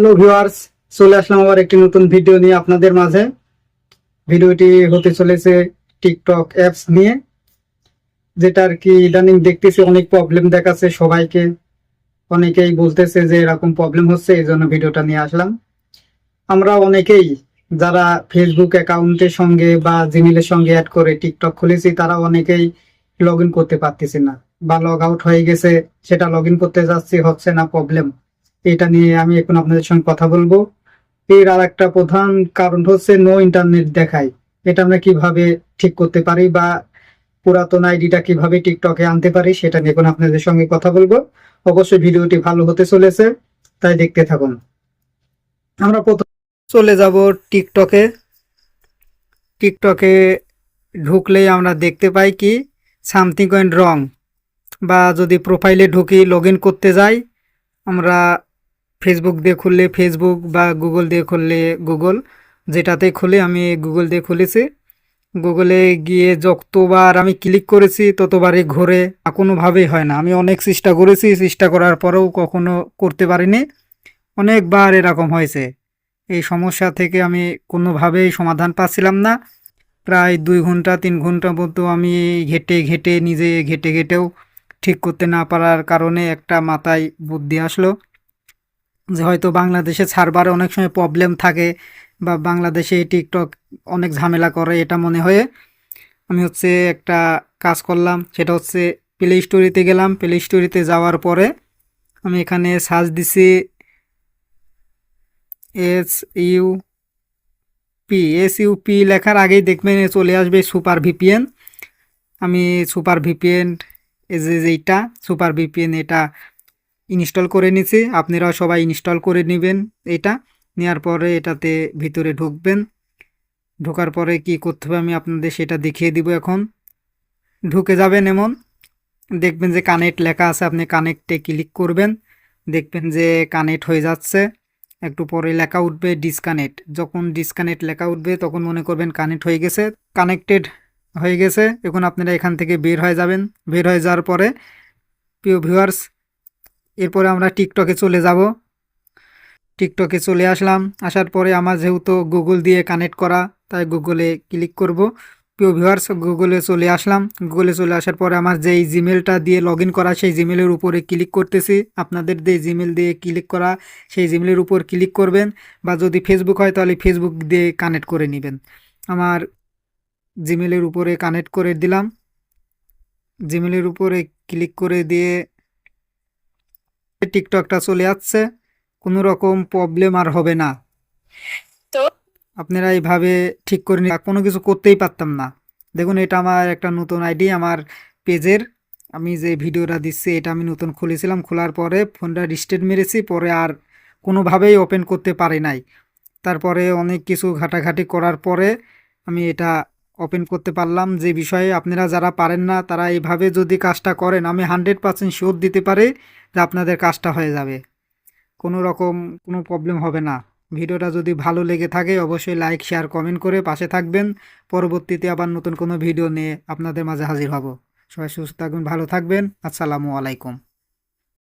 Hello viewers চলে আসলাম আবার একটি নতুন ভিডিও নিয়ে আপনাদের মাঝে। ভিডিওটি হতে চলেছে টিকটক অ্যাপস নিয়ে, যেটা আর কি ইদানিং দেখতেছি অনেক প্রবলেম দেখাচ্ছে সবাইকে। অনেকেই বলতেছে যে এরকম প্রবলেম হচ্ছে, এই জন্য ভিডিওটা নিয়ে আসলাম। আমরা অনেকেই যারা ফেসবুক অ্যাকাউন্টের সঙ্গে বা জিমেলের সঙ্গে অ্যাড করে টিকটক খুলেছি, তারা অনেকেই লগ করতে পারতেছি না বা লগ আউট হয়ে গেছে, সেটা লগ করতে যাচ্ছি, হচ্ছে না প্রবলেম এটা নিয়ে আমি এখন আপনাদের সঙ্গে কথা বলব। এর আর একটা প্রধান কারণ হচ্ছে নো ইন্টারনেট দেখায়। এটা আমরা কীভাবে ঠিক করতে পারি বা পুরাতন আইডিটা কীভাবে টিকটকে আনতে পারি সেটা নিয়ে এখন আপনাদের সঙ্গে কথা বলব। অবশ্যই ভিডিওটি ভালো হতে চলেছে, তাই দেখতে থাকুন। আমরা প্রথম চলে যাব টিকটকে টিকটকে ঢুকলেই আমরা দেখতে পাই কি সামথিং ওয়েন্ট রং বা যদি প্রোফাইলে ঢুকি লগ করতে যাই, আমরা ফেসবুক দিয়ে খুললে ফেসবুক বা গুগল দিয়ে খুললে গুগল যেটাতে খুলে আমি গুগল দিয়ে খুলেছি। গুগলে গিয়ে যতবার আমি ক্লিক করেছি, ততবারই ঘুরে কোনোভাবেই হয় না। আমি অনেক চেষ্টা করেছি, চেষ্টা করার পরেও কখনো করতে পারিনি। অনেকবার এরকম হয়েছে। এই সমস্যা থেকে আমি কোনোভাবেই সমাধান পাচ্ছিলাম না। প্রায় দুই ঘণ্টা, তিন ঘণ্টা মতো আমি ঘেটে ঘেটে নিজে ঘেটে ঘেটেও ঠিক করতে না পারার কারণে একটা মাথায় বুদ্ধি আসলো। যে হয়তো বাংলাদেশে সার্ভারে অনেক সময় প্রবলেম থাকে বা বাংলাদেশে টিকটক অনেক ঝামেলা করে, এটা মনে হয়ে আমি হচ্ছে একটা কাজ করলাম, সেটা হচ্ছে প্লে স্টোরিতে গেলাম। প্লে স্টোরিতে যাওয়ার পরে আমি এখানে সার্চ দিছি S U P S U P লেখার আগেই দেখবেন চলে আসবে সুপার ভিপিএন আমি সুপার ভিপিএন এই যে যেইটা সুপার ভিপিএন এটা ইনস্টল করে নিছি। আপনারাও সবাই ইনস্টল করে নেবেন এটা। নেওয়ার পরে এটাতে ভিতরে ঢুকবেন। ঢোকার পরে কি করতে হবে আমি আপনাদের সেটা দেখিয়ে দিব এখন। ঢুকে যাবেন এমন। দেখবেন যে কানেক্ট লেখা আছে, আপনি কানেক্টে ক্লিক করবেন। দেখবেন যে কানেক্ট হয়ে যাচ্ছে। একটু পরে লেখা উঠবে ডিসকানেক্ট যখন ডিসকানেক্ট লেখা উঠবে, তখন মনে করবেন কানেক্ট হয়ে গেছে। কানেক্টেড হয়ে গেছে। এখন আপনারা এখান থেকে বের হয়ে যাবেন। বের হয়ে যাওয়ার পরে, প্রিয় ভিউয়ার্স এরপরে আমরা টিকটকে চলে যাব। টিকটকে চলে আসলাম। আসার পরে আমার যেহেতু গুগল দিয়ে কানেক্ট করা, তাই গুগলে ক্লিক করব। প্রিয় ভিউয়ার্স গুগলে চলে আসলাম। গুগলে চলে আসার পরে আমার যেই জিমেলটা দিয়ে লগ করা, সেই জিমেলের উপরে ক্লিক করতেছি। আপনাদের যে জিমেল দিয়ে ক্লিক করা, সেই জিমেলের উপর ক্লিক করবেন বা যদি ফেসবুক হয়, তাহলে ফেসবুক দিয়ে কানেক্ট করে নেবেন। আমার জিমেলের উপরে কানেক্ট করে দিলাম। জিমেলের উপরে ক্লিক করে দিয়ে টিকটকটা চলে যাচ্ছে কোনো রকম প্রবলেম আর হবে না। তো? আপনারা এইভাবে ঠিক করে কোনো কিছু করতেই পারতাম না। দেখুন এটা আমার একটা নতুন আইডি আমার পেজের। আমি যে ভিডিওটা দিচ্ছি এটা আমি নতুন খুলেছিলাম খোলার পরে ফোনটা রিস্টেট মেরেছি পরে আর কোনোভাবেই ওপেন করতে পারি নাই। তারপরে অনেক কিছু ঘাটাঘাটি করার পরে আমি এটা ওপেন করতে পারলাম যে বিষয়ে আপনারা যারা পারেন না, তারা এইভাবে যদি কাজটা করেন, আমি হান্ড্রেড পার্সেন্ট শিওর দিতে পারি যে আপনাদের কাজটা হয়ে যাবে। কোনো রকম কোনো প্রবলেম হবে না। ভিডিওটা যদি ভালো লেগে থাকে, অবশ্যই লাইক শেয়ার কমেন্ট করে পাশে থাকবেন। পরবর্তীতে আবার নতুন কোনো ভিডিও নিয়ে আপনাদের মাঝে হাজির হব। সবাই সুস্থ থাকবেন, ভালো থাকবেন। আসসালামু আলাইকুম।